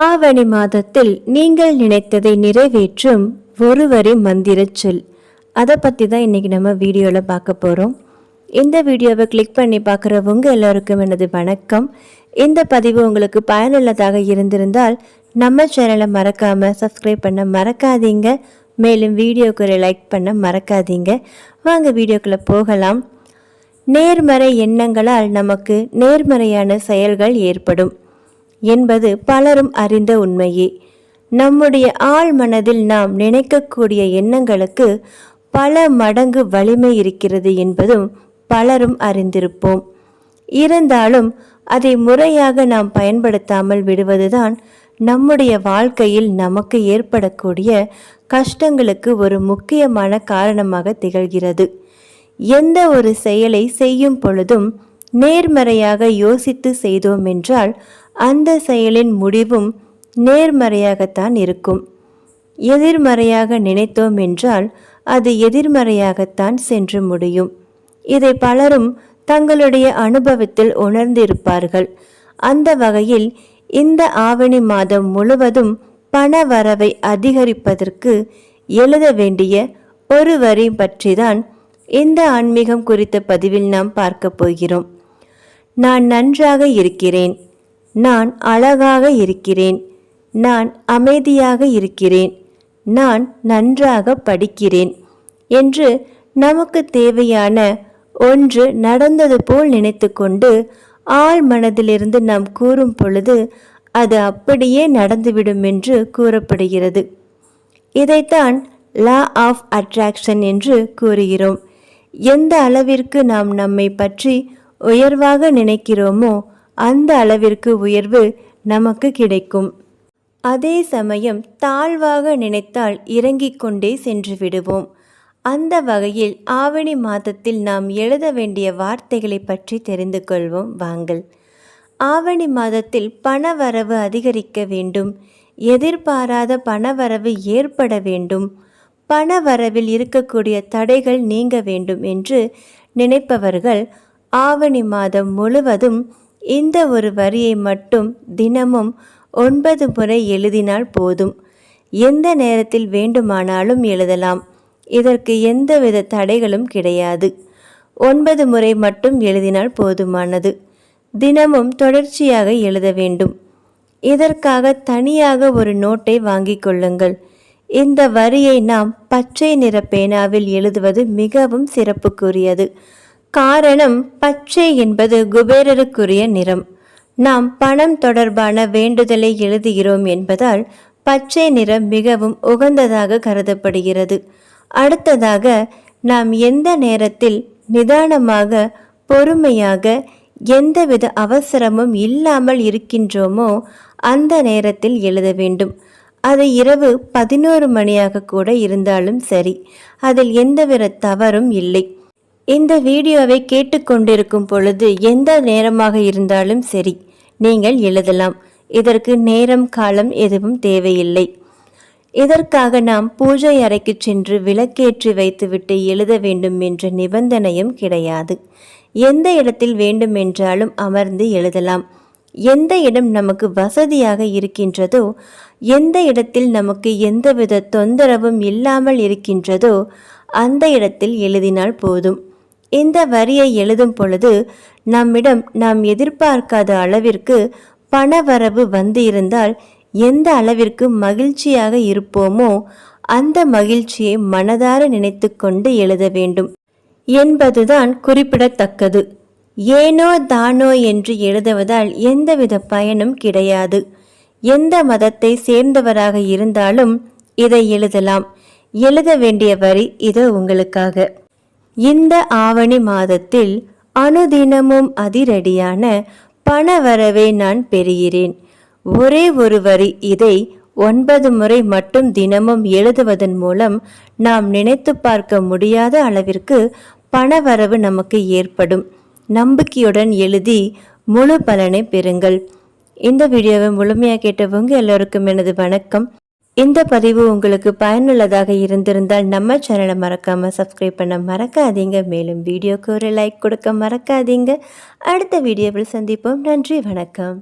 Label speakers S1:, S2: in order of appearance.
S1: ஆவணி மாதத்தில் நீங்கள் நினைத்ததை நிறைவேற்றும் ஒருவரின் மந்திரச் சொல். அதை பற்றி தான் இன்றைக்கி நம்ம வீடியோவில் பார்க்க போகிறோம் இந்த வீடியோவை கிளிக் பண்ணி பார்க்குறவங்க எல்லாருக்கும் எனது வணக்கம். இந்த பதிவு உங்களுக்கு பயனுள்ளதாக இருந்திருந்தால் நம்ம சேனலை மறக்காமல் சப்ஸ்கிரைப் பண்ண மறக்காதீங்க. மேலும் வீடியோக்கு லைக் பண்ண மறக்காதீங்க. வாங்க வீடியோக்குள்ளே போகலாம். நேர்மறை எண்ணங்களால் நமக்கு நேர்மறையான செயல்கள் ஏற்படும். என்பது பலரும் அறிந்த உண்மையே. நம்முடைய ஆழ் மனதில் நாம் நினைக்கக்கூடிய எண்ணங்களுக்கு பல மடங்கு வலிமை இருக்கிறது என்பதும் பலரும் அறிந்திருப்போம். இருந்தாலும் அதை முறையாக நாம் பயன்படுத்தாமல் விடுவதுதான் நம்முடைய வாழ்க்கையில் நமக்கு ஏற்படக்கூடிய கஷ்டங்களுக்கு ஒரு முக்கியமான காரணமாக திகழ்கிறது. எந்த ஒரு செயலை செய்யும் பொழுதும் நேர்மறையாக யோசித்து செய்தோம் என்றால் அந்த செயலின் முடிவும் நேர்மறையாகத்தான் இருக்கும். எதிர்மறையாக நினைத்தோம் என்றால் அது எதிர்மறையாகத்தான் சென்று முடியும். இதை பலரும் தங்களுடைய அனுபவத்தில் உணர்ந்திருப்பார்கள். அந்த வகையில் இந்த ஆவணி மாதம் முழுவதும் பண வரவை அதிகரிப்பதற்கு எழுத வேண்டிய ஒரு வரி பற்றிதான் இந்த ஆன்மீகம் குறித்த பதிவில் நாம் பார்க்க போகிறோம். நான் நன்றாக இருக்கிறேன். நான் அழகாக இருக்கிறேன். நான் அமைதியாக இருக்கிறேன். நான் நன்றாக படிக்கிறேன். என்று நமக்கு தேவையான ஒன்று நடந்தது போல் நினைத்து கொண்டு ஆள் மனதிலிருந்து நாம் கூறும் பொழுது அது அப்படியே நடந்துவிடும் என்று கூறப்படுகிறது. இதைத்தான் லா ஆஃப் அட்ராக்ஷன் என்று கூறுகிறோம். எந்த அளவிற்கு நாம் நம்மை பற்றி உயர்வாக நினைக்கிறோமோ அந்த அளவிற்கு உயர்வு நமக்கு கிடைக்கும். அதே சமயம் தாழ்வாக நினைத்தால் இறங்கிக் கொண்டே சென்று விடுவோம். அந்த வகையில் ஆவணி மாதத்தில் நாம் எழுத வேண்டிய வார்த்தைகளை பற்றி தெரிந்து கொள்வோம். வாங்கள். ஆவணி மாதத்தில் பணவரவு அதிகரிக்க வேண்டும். எதிர்பாராத பணவரவு ஏற்பட வேண்டும். பணவரவில் இருக்கக்கூடிய தடைகள் நீங்க வேண்டும் என்று நினைப்பவர்கள் ஆவணி மாதம் முழுவதும் இந்த ஒரு வரியை மட்டும் தினமும் ஒன்பது முறை எழுதினால் போதும். எந்த நேரத்தில் வேண்டுமானாலும் எழுதலாம். இதற்கு எந்தவித தடைகளும் கிடையாது. ஒன்பது முறை மட்டும் எழுதினால் போதுமானது. தினமும் தொடர்ச்சியாக எழுத வேண்டும். இதற்காக தனியாக ஒரு நோட்டை வாங்கிக் கொள்ளுங்கள். இந்த வரியை நாம் பச்சை நிற பேனாவில் எழுதுவது மிகவும் சிறப்புக்குரியது. காரணம் பச்சை என்பது குபேரருக்குரிய நிறம். நாம் பணம் தொடர்பான வேண்டுதலை எழுதுகிறோம் என்பதால் பச்சை நிறம் மிகவும் உகந்ததாக கருதப்படுகிறது. அடுத்ததாக நாம் எந்த நேரத்தில் நிதானமாக பொறுமையாக எந்தவித அவசரமும் இல்லாமல் இருக்கின்றோமோ அந்த நேரத்தில் எழுத வேண்டும். அது இரவு பதினோரு மணியாக கூட இருந்தாலும் சரி. அதில் எந்தவித தவறும் இல்லை. இந்த வீடியோவை கேட்டுக்கொண்டிருக்கும் பொழுது எந்த நேரமாக இருந்தாலும் சரி நீங்கள் எழுதலாம். இதற்கு நேரம் காலம் எதுவும் தேவையில்லை. இதற்காக நாம் பூஜை அறைக்கு சென்று விளக்கேற்றி வைத்துவிட்டு எழுத வேண்டும் என்ற நிபந்தனையும் கிடையாது. எந்த இடத்தில் வேண்டுமென்றாலும் அமர்ந்து எழுதலாம். எந்த இடம் நமக்கு வசதியாக இருக்கின்றதோ எந்த இடத்தில் நமக்கு எந்தவித தொந்தரவும் இல்லாமல் இருக்கின்றதோ அந்த இடத்தில் எழுதினால் போதும். இந்த வரியை எழுதும் பொழுது நம்மிடம் நாம் எதிர்பார்க்காத அளவிற்கு பண வரவு வந்து இருந்தால் எந்த அளவிற்கு மகிழ்ச்சியாக இருப்போமோ அந்த மகிழ்ச்சியை மனதார நினைத்து கொண்டு எழுத வேண்டும். என்பதுதான் குறிப்பிடத்தக்கது. ஏனோ தானோ என்று எழுதுவதால் எந்தவித பயனும் கிடையாது. எந்த மதத்தை சேர்ந்தவராக இருந்தாலும் இதை எழுதலாம். எழுத வேண்டிய வரி இது உங்களுக்காக. இந்த ஆவணி மாதத்தில் அனுதினமும் அதிரடியான பணவரவை நான் பெறுகிறேன். ஒரே ஒரு வரி இதை ஒன்பது முறை மட்டும் தினமும் எழுதுவதன் மூலம் நாம் நினைத்து பார்க்க முடியாத அளவிற்கு பணவரவு நமக்கு ஏற்படும். நம்பிக்கையுடன் எழுதி முழு பலனை பெறுங்கள். இந்த வீடியோவை முழுமையாக கேட்டவங்க எல்லோருக்கும் எனது வணக்கம். இந்த பதிவு உங்களுக்கு பயனுள்ளதாக இருந்திருந்தால் நம்ம சேனலை மறக்காம சப்ஸ்கிரைப் பண்ண மறக்காதீங்க. மேலும் வீடியோக்கு ஒரு லைக் கொடுக்க மறக்காதீங்க. அடுத்த வீடியோவில் சந்திப்போம். நன்றி வணக்கம்.